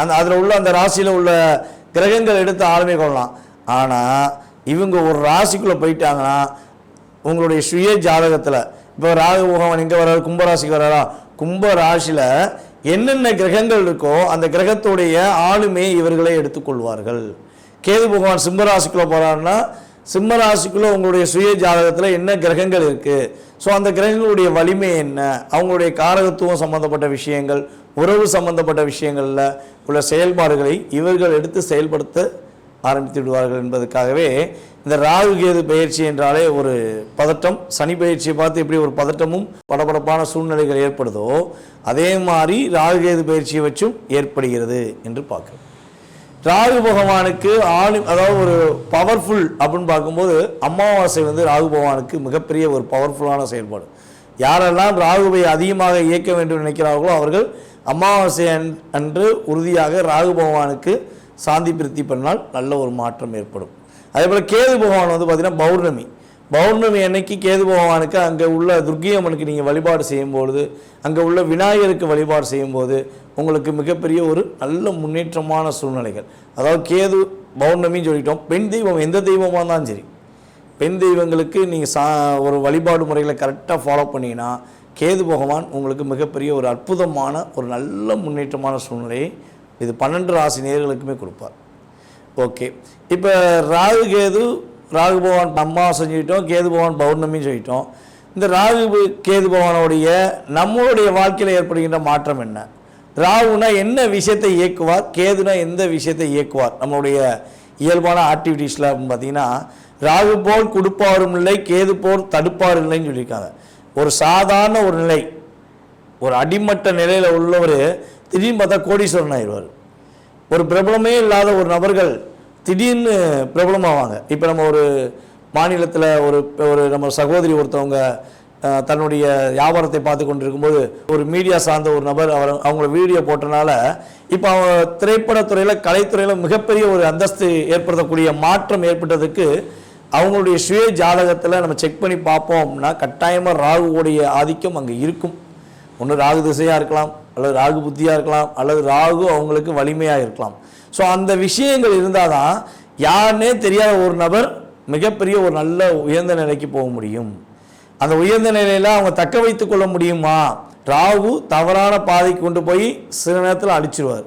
அந்த அதில் உள்ள அந்த ராசியில் உள்ள கிரகங்கள் எடுத்து ஆளுமை கொள்ளலாம். ஆனால் இவங்க ஒரு ராசிக்குள்ளே போயிட்டாங்கன்னா உங்களுடைய சுய ஜாதகத்தில் இப்போ ராகு பகவான் எங்கே வர்றாரு கும்பராசிக்கு வர்றாரா? கும்ப ராசியில் என்னென்ன கிரகங்கள் இருக்கோ அந்த கிரகத்துடைய ஆளுமை இவர்களே எடுத்துக்கொள்வார்கள் கேது பகவான் சிம்மராசிக்குள்ளே போகிறாருன்னா சிம்மராசிக்குள்ளே உங்களுடைய சுய ஜாதகத்தில் என்ன கிரகங்கள் இருக்குது ஸோ அந்த கிரகங்களுடைய வலிமை என்ன? அவங்களுடைய காரகத்துவம் சம்மந்தப்பட்ட விஷயங்கள் உறவு சம்பந்தப்பட்ட விஷயங்களில் உள்ள செயல்பாடுகளை இவர்கள் எடுத்து செயல்படுத்த ஆரம்பித்து விடுவார்கள் என்பதற்காகவே இந்த ராகு கேது பயிற்சி என்றாலே ஒரு பதட்டம். சனி பயிற்சியை பார்த்து எப்படி ஒரு பதட்டமும் படபடப்பான சூழ்நிலைகள் ஏற்படுதோ அதே மாதிரி ராகு கேது பயிற்சியை வச்சும் ஏற்படுகிறது என்று பார்க்கிறோம். ராகு பகவானுக்கு ஆளு அதாவது ஒரு பவர்ஃபுல் அப்படின்னு பார்க்கும்போது அமாவாசை வந்து ராகு பகவானுக்கு மிகப்பெரிய ஒரு பவர்ஃபுல்லான செயல்பாடு. யாரெல்லாம் ராகுவை அதிகமாக இயக்க வேண்டும் நினைக்கிறார்களோ அவர்கள் அமாவாசை அன்- அன்று உறுதியாக ராகு பகவானுக்கு சாந்தி பிரித்தி பண்ணால் நல்ல ஒரு மாற்றம் ஏற்படும். அதே போல் கேது பகவான் வந்து பார்த்திங்கன்னா பௌர்ணமி. பௌர்ணமி அன்னைக்கு கேது பகவானுக்கு அங்கே உள்ள துர்க்கை அம்மனுக்கு நீங்கள் வழிபாடு செய்யும்பொழுது அங்கே உள்ள விநாயகருக்கு வழிபாடு செய்யும்போது உங்களுக்கு மிகப்பெரிய ஒரு நல்ல முன்னேற்றமான சூழ்நிலைகள். அதாவது கேது பௌர்ணமின்னு சொல்லிட்டோம். பெண் தெய்வம் எந்த தெய்வமாக இருந்தாலும் சரி. பெண் தெய்வங்களுக்கு நீங்கள் சா ஒரு வழிபாடு முறைகளை கரெக்டாக ஃபாலோ பண்ணீங்கன்னா கேது பகவான் உங்களுக்கு மிகப்பெரிய ஒரு அற்புதமான ஒரு நல்ல முன்னேற்றமான சூழ்நிலையை இது பன்னெண்டு ராசி நேர்களுக்குமே கொடுப்பார். ஓகே. இப்போ ராகு கேது ராகு பகவான் அம்மா செஞ்சுக்கிட்டோம் கேது பகவான் பௌர்ணமின்னு சொல்லிட்டோம். இந்த ராகு கேது பகவானுடைய நம்மளுடைய வாழ்க்கையில் ஏற்படுகின்ற மாற்றம் என்ன? ராகுனா என்ன விஷயத்தை இயக்குவார்? கேதுனா எந்த விஷயத்தை இயக்குவார்? நம்மளுடைய இயல்பான ஆக்டிவிட்டீஸில் அப்படின்னு பார்த்தீங்கன்னா ராகு போல் கொடுப்பாரும் இல்லை கேது போல் தடுப்பாரும் இல்லைன்னு சொல்லியிருக்காங்க. ஒரு சாதாரண ஒரு நிலை ஒரு அடிமட்ட நிலையில் உள்ளவர் திடீர்னு பார்த்தா கோடீஸ்வரன் ஆயிடுவார். ஒரு பிரபலமே இல்லாத ஒரு நபர்கள் திடீர்னு பிரபலமாவாங்க. இப்போ நம்ம ஒரு மாநிலத்தில் ஒரு ஒரு நம்ம சகோதரி ஒருத்தவங்க தன்னுடைய வியாபாரத்தை பார்த்து கொண்டிருக்கும்போது ஒரு மீடியா சார்ந்த ஒரு நபர் அவர் அவங்கள வீடியோ போட்டனால இப்போ அவங்க திரைப்படத்துறையில் கலைத்துறையில் மிகப்பெரிய ஒரு அந்தஸ்து ஏற்படுத்தக்கூடிய மாற்றம் ஏற்பட்டதுக்கு அவங்களுடைய சுய ஜாதகத்தில் நம்ம செக் பண்ணி பார்ப்போம் அப்படின்னா கட்டாயமாக ராகுவோடைய ஆதிக்கம் அங்கே இருக்கும். ஒன்று ராகு திசையாக இருக்கலாம் அல்லது ராகு புத்தியாக இருக்கலாம் அல்லது ராகு அவங்களுக்கு வலிமையாக இருக்கலாம். ஸோ அந்த விஷயங்கள் இருந்தால் தான் யாருன்னே தெரியாத ஒரு நபர் மிகப்பெரிய ஒரு நல்ல உயர்ந்த நிலைக்கு போக முடியும். அந்த உயர்ந்த நிலையில் அவங்க தக்க வைத்துக்கொள்ள முடியுமா? ராகு தவறான பாதைக்கு கொண்டு போய் சில நேரத்தில் அழிச்சிருவார்.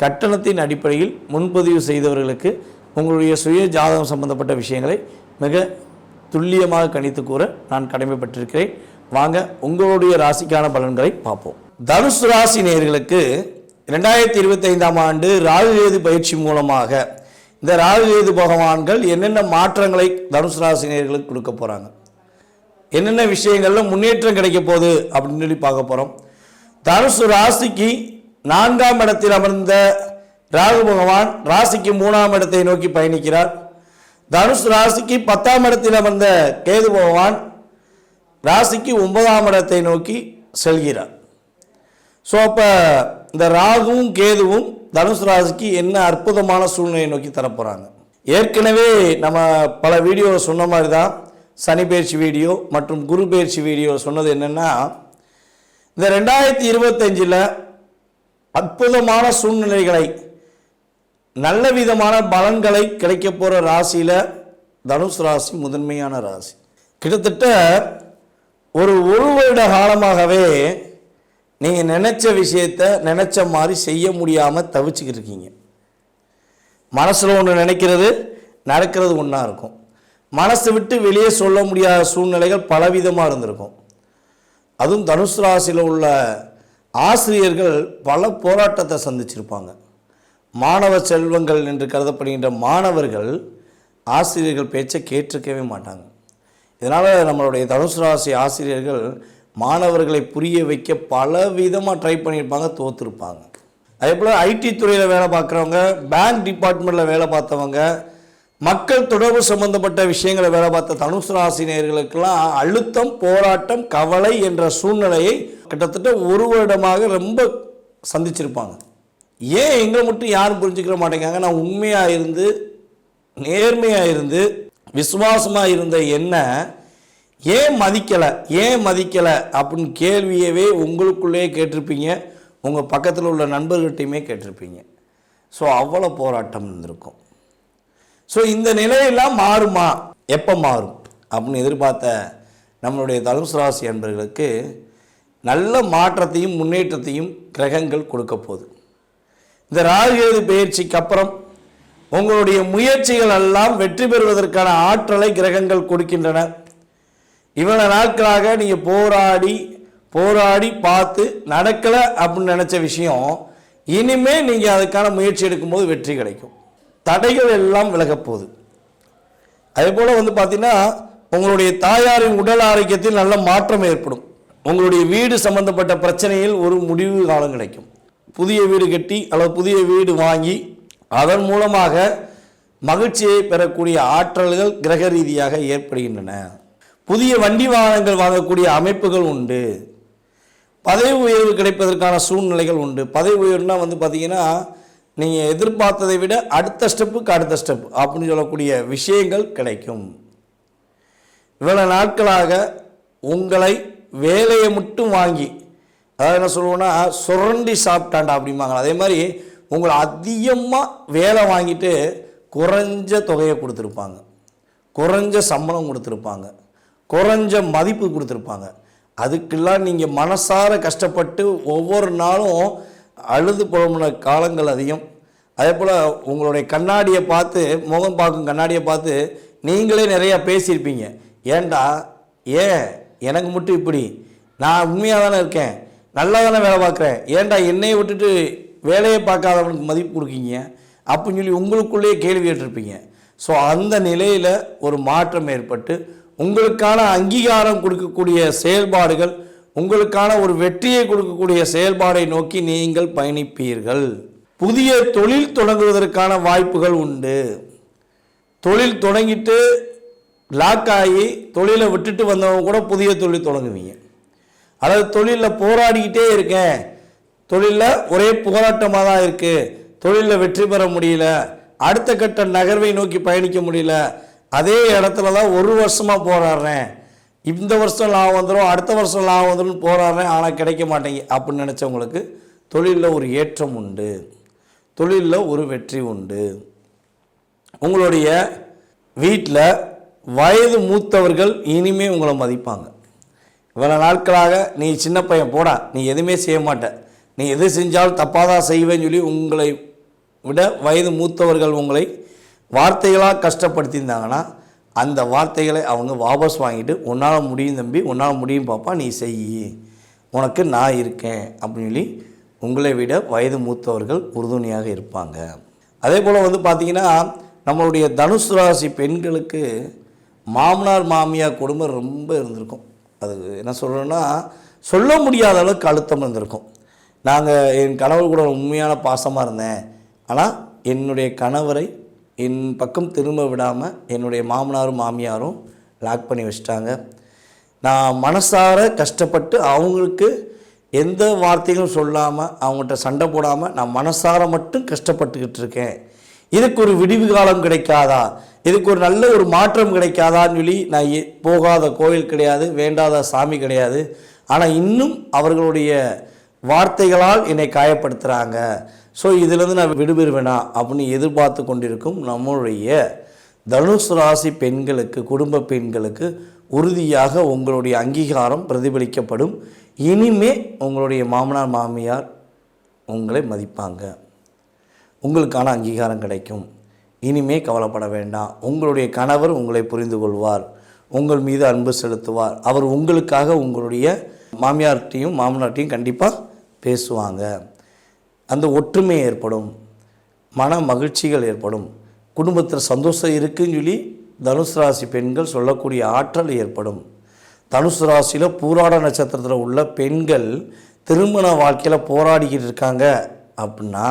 கட்டணத்தின் அடிப்படையில் முன்பதிவு செய்தவர்களுக்கு உங்களுடைய சுய ஜாதகம் சம்பந்தப்பட்ட விஷயங்களை மிக துல்லியமாக கணித்து கூற நான் கடமைப்பட்டிருக்கிறேன். வாங்க உங்களுடைய ராசிக்கான பலன்களை பார்ப்போம். தனுசு ராசி நேர்களுக்கு ரெண்டாயிரத்தி இருபத்தைந்தாம் ஆண்டு ராகுகேது பயிற்சி மூலமாக இந்த ராகுகேது பகவான்கள் என்னென்ன மாற்றங்களை தனுசு ராசி நேர்களுக்கு கொடுக்க போகிறாங்க என்னென்ன விஷயங்களில் முன்னேற்றம் கிடைக்க போகுது அப்படின்னு சொல்லி பார்க்க போகிறோம் தனுசு ராசிக்கு நான்காம் இடத்தில் அமர்ந்த ராகு பகவான் ராசிக்கு மூணாம் இடத்தை நோக்கி பயணிக்கிறார். தனுஷ் ராசிக்கு பத்தாம் இடத்தில் அமர்ந்த கேது பகவான் ராசிக்கு ஒன்பதாம் இடத்தை நோக்கி செல்கிறார். ஸோ அப்போ இந்த ராகுவும் கேதுவும் தனுஷ் ராசிக்கு என்ன அற்புதமான சூழ்நிலையை நோக்கி தரப்போகிறாங்க ஏற்கனவே நம்ம பல வீடியோவில் சொன்ன மாதிரி தான் சனி பயிற்சி வீடியோ மற்றும் குரு பயிற்சி வீடியோ சொன்னது என்னென்னா இந்த ரெண்டாயிரத்தி இருபத்தஞ்சில் அற்புதமான சூழ்நிலைகளை நல்ல விதமான பலன்களை கிடைக்க போகிற ராசியில் தனுசு ராசி முதன்மையான ராசி. கிட்டத்தட்ட ஒரு ஒரு வருட காலமாகவே நீங்கள் நினச்ச விஷயத்த நினச்ச மாதிரி செய்ய முடியாமல் தவிச்சுக்கிட்டு இருக்கீங்க. மனசில் ஒன்று நினைக்கிறது நடக்கிறது ஒன்றா இருக்கும். மனசை விட்டு வெளியே சொல்ல முடியாத சூழ்நிலைகள் பலவிதமாக இருந்திருக்கும். அதுவும் தனுசு ராசியில் உள்ள ஆசிரியர்கள் பல போராட்டத்தை சந்திச்சிருப்பாங்க. மாணவ செல்வங்கள் என்று கருதப்படுகின்ற மாணவர்கள் ஆசிரியர்கள் பேச்சை கேட்டிருக்கவே மாட்டாங்க. இதனால் நம்மளுடைய தனுசு ராசி ஆசிரியர்கள் மாணவர்களை புரிய வைக்க பல விதமாக ட்ரை பண்ணியிருப்பாங்க தோற்றுருப்பாங்க அதே போல் ஐடி துறையில் வேலை பார்க்குறவங்க பேங்க் டிபார்ட்மெண்ட்டில் வேலை பார்த்தவங்க மக்கள் தொடர்பு சம்பந்தப்பட்ட விஷயங்களை வேலை பார்த்த தனுசு ராசினியர்களுக்கெல்லாம் அழுத்தம் போராட்டம் கவலை என்ற சூழ்நிலையை கிட்டத்தட்ட ஒரு வருடமாக ரொம்ப சந்திச்சிருப்பாங்க. ஏன் எங்களை மட்டும் யாரும் புரிஞ்சுக்கிற மாட்டேங்காங்க நான் உண்மையாக இருந்து நேர்மையாக இருந்து விசுவாசமாக இருந்த என்ன ஏன் மதிக்கலை ஏன் மதிக்கலை அப்படின்னு கேள்வியவே உங்களுக்குள்ளேயே கேட்டிருப்பீங்க. உங்கள் பக்கத்தில் உள்ள நண்பர்கள்ட்டையுமே கேட்டிருப்பீங்க. ஸோ அவ்வளோ போராட்டம் இருந்திருக்கும் ஸோ இந்த நிலையெல்லாம் மாறுமா? எப்போ மாறும்? அப்படின்னு எதிர்பார்த்த நம்மளுடைய தனுசு ராசி அன்பர்களுக்கு நல்ல மாற்றத்தையும் முன்னேற்றத்தையும் கிரகங்கள் கொடுக்க போகுது. இந்த ராகுகேது பயிற்சிக்கு அப்புறம் உங்களுடைய முயற்சிகள் எல்லாம் வெற்றி பெறுவதற்கான ஆற்றலை கிரகங்கள் கொடுக்கின்றன. இவ்வளவு நாட்களாக நீங்கள் போராடி போராடி பார்த்து நடக்கலை அப்படின்னு நினச்ச விஷயம் இனிமே நீங்கள் அதுக்கான முயற்சி எடுக்கும்போது வெற்றி கிடைக்கும். தடைகள் எல்லாம் விலகப்போகுது அதே போல் வந்து பார்த்தீங்கன்னா உங்களுடைய தாயாரின் உடல் ஆரோக்கியத்தில் நல்ல மாற்றம் ஏற்படும். உங்களுடைய வீடு சம்பந்தப்பட்ட பிரச்சனையில் ஒரு முடிவு காலம் கிடைக்கும். புதிய வீடு கட்டி அல்லது புதிய வீடு வாங்கி அதன் மூலமாக மகிழ்ச்சியை பெறக்கூடிய ஆற்றல்கள் கிரக ரீதியாக ஏற்படுகின்றன. புதிய வண்டி வாகனங்கள் வாங்கக்கூடிய அமைப்புகள் உண்டு. பதவி உயர்வு கிடைப்பதற்கான சூழ்நிலைகள் உண்டு. பதவி உயர்வுனா வந்து பார்த்தீங்கன்னா நீங்கள் எதிர்பார்த்ததை விட அடுத்த ஸ்டெப்புக்கு அடுத்த ஸ்டெப் அப்படின்னு சொல்லக்கூடிய விஷயங்கள் கிடைக்கும். இவ்வளவு நாட்களாக உங்களை வேலையை மட்டும் வாங்கி அதாவது என்ன சொல்லுவோன்னா சுரண்டி சாப்பிட்டாண்டா அப்படிம்பாங்க அதே மாதிரி உங்களை அதிகமாக வேலை வாங்கிட்டு குறைஞ்ச தொகையை கொடுத்துருப்பாங்க. குறைஞ்ச சம்பளம் கொடுத்துருப்பாங்க. குறைஞ்ச மதிப்பு கொடுத்துருப்பாங்க. அதுக்கெல்லாம் நீங்கள் மனசார கஷ்டப்பட்டு ஒவ்வொரு நாளும் அழுது புலம்புன காலங்கள் அதிகம். அதே போல் உங்களுடைய கண்ணாடியை பார்த்து முகம் பார்க்கும் கண்ணாடியை பார்த்து நீங்களே நிறையா பேசியிருப்பீங்க. ஏன்டா ஏன்? எனக்கு மட்டும் இப்படி. நான் உண்மையாக தானே இருக்கேன். நல்லா தானே வேலை பார்க்குறேன். ஏன்டா என்னையை விட்டுட்டு வேலையை பார்க்காதவனுக்கு மதிப்பு கொடுக்கீங்க? அப்படின்னு சொல்லி உங்களுக்குள்ளேயே கேள்வி கேட்டிருப்பீங்க. ஸோ அந்த நிலையில் ஒரு மாற்றம் ஏற்பட்டு உங்களுக்கான அங்கீகாரம் கொடுக்கக்கூடிய செயல்பாடுகள் உங்களுக்கான ஒரு வெற்றியை கொடுக்கக்கூடிய செயல்பாடை நோக்கி நீங்கள் பயணிப்பீர்கள். புதிய தொழில் தொடங்குவதற்கான வாய்ப்புகள் உண்டு. தொழில் தொடங்கிட்டு லாக் ஆகி தொழிலை விட்டுட்டு வந்தவங்க கூட புதிய தொழில் தொடங்குவீங்க. அதாவது தொழிலில் போராடிக்கிட்டே இருக்கேன். தொழிலில் ஒரே போராட்டமாக தான் இருக்குது தொழிலில் வெற்றி பெற முடியல. அடுத்த கட்ட நகர்வை நோக்கி பயணிக்க முடியல. அதே இடத்துல தான் ஒரு வருஷமாக போராடுறேன். இந்த வருஷம் லாபம் வந்துடும் அடுத்த வருஷம் லாபம் வந்துடும் போராடுறேன் ஆனால் கிடைக்க மாட்டேங்க அப்படின்னு நினச்சவங்களுக்கு தொழிலில் ஒரு ஏற்றம் உண்டு. தொழிலில் ஒரு வெற்றி உண்டு. உங்களுடைய வீட்டில் வயது மூத்தவர்கள் இனிமே உங்களை மதிப்பாங்க. இவ்வளோ நாட்களாக நீ சின்ன பையன் போடா நீ எதுவுமே செய்ய மாட்ட. நீ எது செஞ்சாலும் தப்பாக தான் செய்வேன்னு சொல்லி உங்களை விட வயது மூத்தவர்கள் உங்களை வார்த்தைகளாக கஷ்டப்படுத்தியிருந்தாங்கன்னா அந்த வார்த்தைகளை அவங்க வாபஸ் வாங்கிட்டு உன்னால் முடியும் தம்பி உன்னால் முடியும் பாப்பா நீ செய். உனக்கு நான் இருக்கேன். அப்படின்னு சொல்லி உங்களை விட வயது மூத்தவர்கள் உறுதுணையாக இருப்பாங்க. அதே போல் வந்து பார்த்திங்கன்னா நம்மளுடைய தனுசு ராசி பெண்களுக்கு மாமனார் மாமியார் குடும்பம் ரொம்ப இருந்திருக்கும். அது என்ன சொல்கிறேன்னா சொல்ல முடியாத அளவுக்கு அழுத்தம் இருந்திருக்கும். நாங்கள் என் கணவர் கூட உண்மையான பாசமாக இருந்தேன். ஆனால் என்னுடைய கணவரை என் பக்கம் திரும்ப விடாமல் என்னுடைய மாமனாரும் மாமியாரும் லாக் பண்ணி வச்சிட்டாங்க. நான் மனசார கஷ்டப்பட்டு அவங்களுக்கு எந்த வார்த்தைகளும் சொல்லாமல் அவங்கள்ட்ட சண்டை போடாமல் நான் மனசார மட்டும் கஷ்டப்பட்டுக்கிட்டு இருக்கேன். இதுக்கு ஒரு விடிவு காலம் கிடைக்காதா? இதுக்கு ஒரு நல்ல ஒரு மாற்றம் கிடைக்காதான்னு சொல்லி நான் போகாத கோயில் கிடையாது வேண்டாத சாமி கிடையாது. ஆனால் இன்னும் அவர்களுடைய வார்த்தைகளால் என்னை காயப்படுத்துகிறாங்க ஸோ இதிலேருந்து நான் விடுபெறுவேனா அப்படின்னு எதிர்பார்த்து கொண்டிருக்கும் நம்மளுடைய தனுசு ராசி பெண்களுக்கு குடும்ப பெண்களுக்கு உறுதியாக உங்களுடைய அங்கீகாரம் பிரதிபலிக்கப்படும். இனிமே உங்களுடைய மாமனார் மாமியார் உங்களை மதிப்பாங்க. உங்களுக்கான அங்கீகாரம் கிடைக்கும். இனிமே கவலைப்பட வேண்டாம் உங்களுடைய கணவர் உங்களை புரிந்து கொள்வார். உங்கள் மீது அன்பு செலுத்துவார். அவர் உங்களுக்காக உங்களுடைய மாமியார்கிட்டையும் மாமனார்ட்டையும் கண்டிப்பாக பேசுவாங்க. அந்த ஒற்றுமை ஏற்படும் மன மகிழ்ச்சிகள் ஏற்படும் குடும்பத்தில் சந்தோஷம் இருக்குன்னு சொல்லி தனுசு ராசி பெண்கள் சொல்லக்கூடிய ஆற்றல் ஏற்படும். தனுசு ராசியில் பூராட நட்சத்திரத்தில் உள்ள பெண்கள் திருமண வாழ்க்கையில் போராடிக்கிட்டு இருக்காங்க அப்படின்னா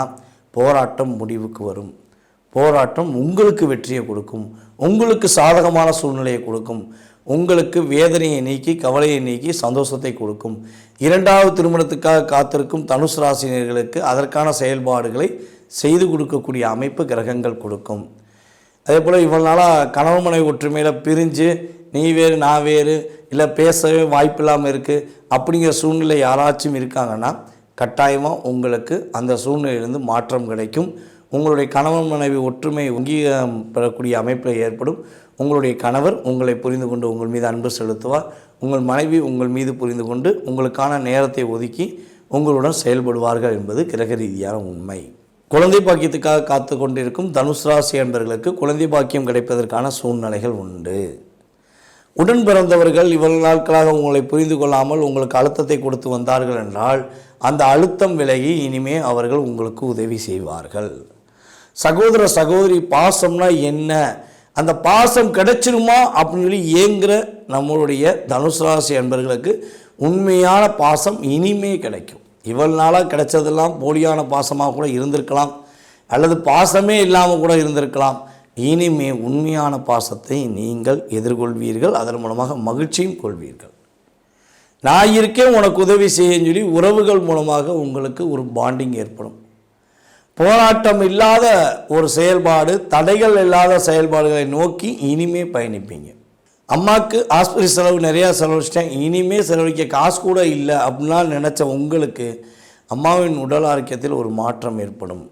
போராட்டம் முடிவுக்கு வரும். போராட்டம் உங்களுக்கு வெற்றியை கொடுக்கும் உங்களுக்கு சாதகமான சூழ்நிலையை கொடுக்கும். உங்களுக்கு வேதனையை நீக்கி கவலையை நீக்கி சந்தோஷத்தை கொடுக்கும். இரண்டாவது திருமணத்துக்காக காத்திருக்கும் தனுசு ராசினியர்களுக்கு அதற்கான செயல்பாடுகளை செய்து கொடுக்கக்கூடிய அமைப்பு கிரகங்கள் கொடுக்கும். அதே போல் இவ்வளோ நாளாக கணவன் மனைவி ஒற்றுமையில் பிரிஞ்சு நீ வேறு நான் வேறு இல்லை பேசவே வாய்ப்பு இல்லாமல் இருக்குது அப்படிங்கிற சூழ்நிலை யாராச்சும் இருக்காங்கன்னா கட்டாயமாக உங்களுக்கு அந்த சூழ்நிலையிலிருந்து மாற்றம் கிடைக்கும். உங்களுடைய கணவன் மனைவி ஒற்றுமை அங்கீகாரம் பெறக்கூடிய அமைப்பில் ஏற்படும். உங்களுடைய கணவர் உங்களை புரிந்து கொண்டு உங்கள் மீது அன்பு செலுத்துவார். உங்கள் மனைவி உங்கள் மீது புரிந்து கொண்டு உங்களுக்கான நேரத்தை ஒதுக்கி உங்களுடன் செயல்படுவார்கள் என்பது கிரக ரீதியான உண்மை. குழந்தை பாக்கியத்துக்காக காத்து கொண்டிருக்கும் தனுஷ் ராசி என்பவர்களுக்கு குழந்தை பாக்கியம் கிடைப்பதற்கான சூழ்நிலைகள் உண்டு. உடன் பிறந்தவர்கள் இவ்வளவு நாட்களாக உங்களை புரிந்து கொள்ளாமல் உங்களுக்கு அழுத்தத்தை கொடுத்து வந்தார்கள் என்றால் அந்த அழுத்தம் விலகி இனிமே அவர்கள் உங்களுக்கு உதவி செய்வார்கள். சகோதர சகோதரி பாசம்னா என்ன? அந்த பாசம் கிடைச்சிருமா அப்படின்னு சொல்லி ஏங்குற நம்மளுடைய தனுசு ராசி அன்பர்களுக்கு உண்மையான பாசம் இனிமே கிடைக்கும். இவ்வளவு நாளாக கிடைச்சதெல்லாம் போலியான பாசமாக கூட இருந்திருக்கலாம். அல்லது பாசமே இல்லாமல் கூட இருந்திருக்கலாம். இனிமே உண்மையான பாசத்தை நீங்கள் எதிர்கொள்வீர்கள். அதன் மூலமாக மகிழ்ச்சியும் கொள்வீர்கள். நான் இருக்கேன் உனக்கு உதவி செய்யன்னு சொல்லி உறவுகள் மூலமாக உங்களுக்கு ஒரு பாண்டிங் ஏற்படும். போராட்டம் இல்லாத ஒரு செயல்பாடு தடைகள் இல்லாத செயல்பாடுகளை நோக்கி இனிமே பயணிப்பீங்க. அம்மாவுக்கு ஆஸ்பத்திரி செலவு நிறையா செலவழிச்சிட்டேன். இனிமே செலவழிக்க காசு கூட இல்லை அப்படின்னா நினச்ச உங்களுக்கு அம்மாவின் உடல் ஆரோக்கியத்தில் ஒரு மாற்றம் ஏற்படும்.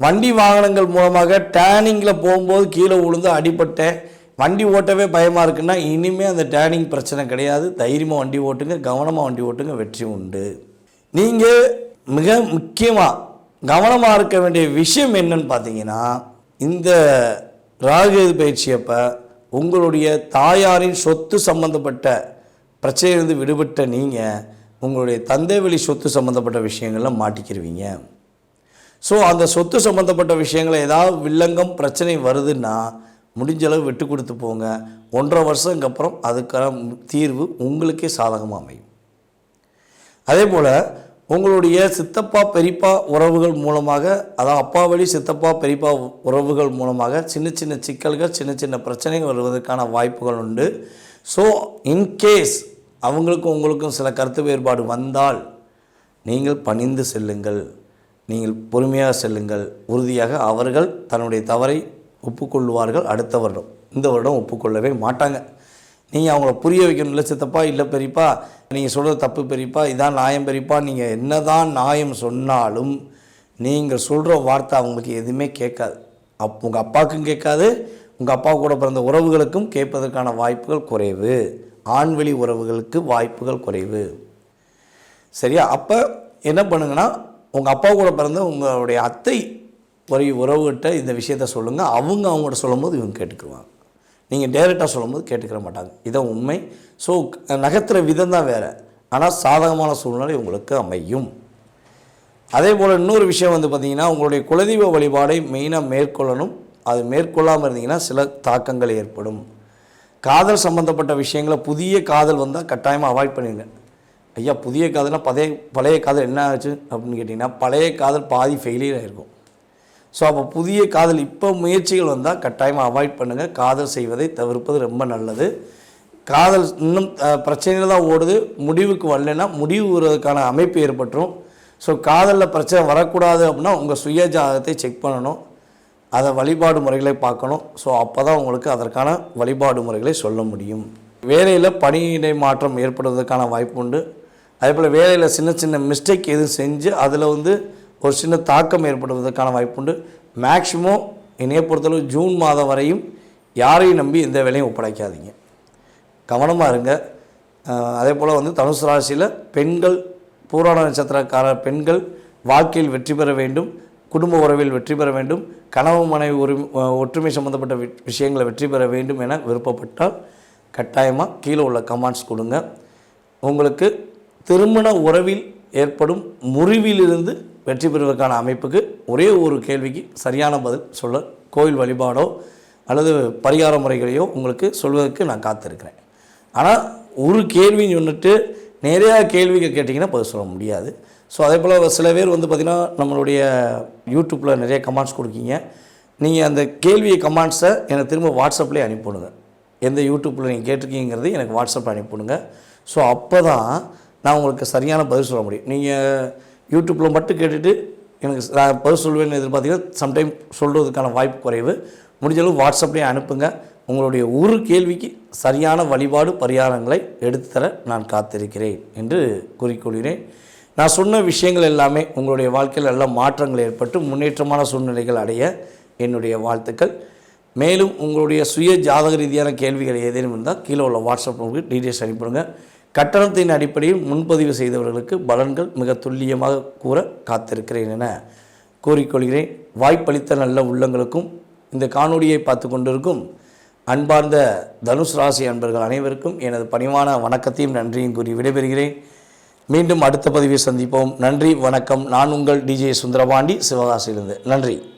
வண்டி வாகனங்கள் மூலமாக டேனிங்கில் போகும்போது கீழே விழுந்து அடிபட்டேன். வண்டி ஓட்டவே பயமாக இருக்குன்னா இனிமேல் அந்த டேனிங் பிரச்சனை கிடையாது. தைரியமாக வண்டி ஓட்டுங்க கவனமாக வண்டி ஓட்டுங்க வெற்றி உண்டு. நீங்கள் மிக முக்கியமாக கவனமாக இருக்க வேண்டிய விஷயம் என்னன்னு பார்த்தீங்கன்னா இந்த ராகு பயிற்சியப்போ உங்களுடைய தாயாரின் சொத்து சம்பந்தப்பட்ட பிரச்சனையிலிருந்து விடுபட்ட நீங்கள் உங்களுடைய தந்தை வழி சொத்து சம்மந்தப்பட்ட விஷயங்கள்ல மாட்டிக்கிருவீங்க. ஸோ அந்த சொத்து சம்மந்தப்பட்ட விஷயங்களை ஏதாவது வில்லங்கம் பிரச்சனை வருதுன்னா முடிஞ்ச அளவு விட்டு கொடுத்து போங்க. ஒன்றரை வருஷத்துக்கு அப்புறம் அதுக்கான தீர்வு உங்களுக்கே சாதகமாக அமையும். அதே போல் உங்களுடைய சித்தப்பா பெரியப்பா உறவுகள் மூலமாக அதாவது அப்பா வழி சித்தப்பா பெரியப்பா உறவுகள் மூலமாக சின்ன சின்ன சிக்கல்கள் சின்ன சின்ன பிரச்சனைகள் வருவதற்கான வாய்ப்புகள் உண்டு. ஸோ இன்கேஸ் அவங்களுக்கும் உங்களுக்கும் சில கருத்து வேறுபாடு வந்தால் நீங்கள் பணிந்து செல்லுங்கள். நீங்கள் பொறுமையாக செல்லுங்கள். உறுதியாக அவர்கள் தன்னுடைய தவறை ஒப்புக்கொள்வார்கள். அடுத்த வருடம் இந்த வருடம் ஒப்புக்கொள்ளவே மாட்டாங்க. நீங்கள் அவங்கள புரிய வைக்கணும் இல்லை சித்தப்பா இல்லை பெரியப்பா நீங்கள் சொல்கிறது தப்பு பெரியப்பா இதான் நியாயம் பெரியப்பா. நீங்கள் என்னதான் நியாயம் சொன்னாலும் நீங்கள் சொல்கிற வார்த்தை அவங்களுக்கு எதுவுமே கேட்காது. அப் உங்கள் அப்பாவுக்கும் கேட்காது உங்கள் அப்பா கூட பிறந்த உறவுகளுக்கும் கேட்பதற்கான வாய்ப்புகள் குறைவு. ஆண்வெளி உறவுகளுக்கு வாய்ப்புகள் குறைவு. சரியா? அப்போ என்ன பண்ணுங்கன்னா உங்கள் அப்பா கூட பிறந்த உங்களுடைய அத்தை ஒரு உறவுகிட்ட இந்த விஷயத்த சொல்லுங்கள் அவங்க அவங்கள்ட்ட சொல்லும்போது இவங்க கேட்டுக்குருவாங்க. நீங்கள் டேரெக்டாக சொல்லும்போது கேட்டுக்கிற மாட்டாங்க. இதான் உண்மை. ஸோ நகர்த்துற விதம் தான் வேறு. ஆனால் சாதகமான சூழ்நிலை உங்களுக்கு அமையும். அதே போல் இன்னொரு விஷயம் வந்து பார்த்திங்கன்னா உங்களுடைய குலதெய்வ வழிபாடை மெயினாக மேற்கொள்ளணும். அது மேற்கொள்ளாமல் இருந்தீங்கன்னா சில தாக்கங்கள் ஏற்படும். காதல் சம்மந்தப்பட்ட விஷயங்களை புதிய காதல் வந்தால் கட்டாயமாக அவாய்ட் பண்ணிடுங்க ஐயா புதிய காதல்னால் பழைய பழைய காதல் என்ன ஆச்சு அப்படின்னு கேட்டிங்கன்னா பழைய காதல் பாதி ஃபெயிலியர் ஆகிருக்கும் ஸோ அப்போ புதிய காதல் இப்போ முயற்சிகள் வந்தால் கட்டாயமாக அவாய்ட் பண்ணுங்கள் காதல் செய்வதை தவிர்ப்பது ரொம்ப நல்லது. காதல் இன்னும் பிரச்சனையில் தான் ஓடுது. முடிவுக்கு வரலைன்னா முடிவு வருவதற்கான அமைப்பு ஏற்பட்டுரும். ஸோ காதலில் பிரச்சனை வரக்கூடாது அப்படின்னா உங்கள் சுய ஜாதகத்தை செக் பண்ணணும். அதை வழிபாடு முறைகளை பார்க்கணும். ஸோ அப்போ தான் உங்களுக்கு அதற்கான வழிபாடு முறைகளை சொல்ல முடியும். வேலையில் பணியிடை மாற்றம் ஏற்படுவதற்கான வாய்ப்பு உண்டு. அதே போல் வேலையில் சின்ன சின்ன மிஸ்டேக் எதுவும் செஞ்சு அதில் வந்து ஒரு சின்ன தாக்கம் ஏற்படுவதற்கான வாய்ப்பு உண்டு. மேக்ஸிமம் என்னைய பொறுத்தளவு ஜூன் மாதம் வரையும் யாரையும் நம்பி எந்த வேலையும் ஒப்படைக்காதீங்க. கவனமாக இருங்க. அதே போல் வந்து தனுசு ராசியில் பெண்கள் பூராண நட்சத்திரக்கார பெண்கள் வாழ்க்கையில் வெற்றி பெற வேண்டும் குடும்ப உறவில் வெற்றி பெற வேண்டும் கனவு மனைவி ஒரு ஒற்றுமை சம்மந்தப்பட்ட வி- விஷயங்களை வெற்றி பெற வேண்டும் என விருப்பப்பட்டால் கட்டாயமாக கீழே உள்ள கமெண்ட்ஸ் கொடுங்க. உங்களுக்கு திருமண உறவில் ஏற்படும் முறிவிலிருந்து வெற்றி பெறுவதற்கான அமைப்புக்கு ஒரே ஒரு கேள்விக்கு சரியான பதில் சொல்ல கோயில் வழிபாடோ அல்லது பரிகார முறைகளையோ உங்களுக்கு சொல்வதற்கு நான் காத்திருக்கிறேன். ஆனால் ஒரு கேள்வின்னு சொன்னிட்டு நிறையா கேள்விகள் கேட்டிங்கன்னா பதில் சொல்ல முடியாது. ஸோ அதே போல் சில பேர் வந்து பார்த்திங்கன்னா நம்மளுடைய யூடியூப்பில் நிறைய கமெண்ட்ஸ் கொடுக்கீங்க. நீங்கள் அந்த கேள்வி கமெண்ட்ஸை எனக்கு திரும்ப வாட்ஸ்அப்லேயே அனுப்பிவிடுங்க. எந்த யூடியூப்பில் நீங்கள் கேட்டிருக்கீங்கிறது எனக்கு வாட்ஸ்அப்பில் அனுப்பிவிடுங்க. ஸோ அப்போ தான் நான் உங்களுக்கு சரியான பதில் சொல்ல முடியும். நீங்கள் யூடியூப்பில் மட்டும் கேட்டுட்டு எனக்கு நான் பதில் சொல்வேன்னு எதிர்பார்த்தீங்கன்னா சம்டைம் சொல்கிறதுக்கான வாய்ப்பு குறைவு. முடிஞ்சளவு வாட்ஸ்அப்லேயே அனுப்புங்க. உங்களுடைய ஒரு கேள்விக்கு சரியான வழிபாடு பரிகாரங்களை எடுத்துத்தர நான் காத்திருக்கிறேன் என்று கூறிக்கொள்கிறேன் நான் சொன்ன விஷயங்கள் எல்லாமே உங்களுடைய வாழ்க்கையில் நல்ல மாற்றங்கள் ஏற்பட்டு முன்னேற்றமான சூழ்நிலைகள் அடைய என்னுடைய வாழ்த்துக்கள். மேலும் உங்களுடைய சுய ஜாதக ரீதியான கேள்விகள் ஏதேனும் இருந்தால் கீழே உள்ள வாட்ஸ்அப் நம்பருக்கு டீட்டெயில்ஸ் அனுப்பிடுங்க கட்டணத்தின் அடிப்படையில் முன்பதிவு செய்தவர்களுக்கு பலன்கள் மிக துல்லியமாக கூற காத்திருக்கிறேன் என கூறிக்கொள்கிறேன். வாய்ப்பளித்த நல்ல உள்ளங்களுக்கும் இந்த காணொலியை பார்த்து கொண்டிருக்கும் அன்பார்ந்த தனுஷ் ராசி அன்பர்கள் அனைவருக்கும் எனது பணிவான வணக்கத்தையும் நன்றியும் கூறி விடைபெறுகிறேன். மீண்டும் அடுத்த பதிவை சந்திப்போம். நன்றி வணக்கம். நான் உங்கள் டிஜே சுந்தரபாண்டி சிவகாசியிலிருந்து. நன்றி.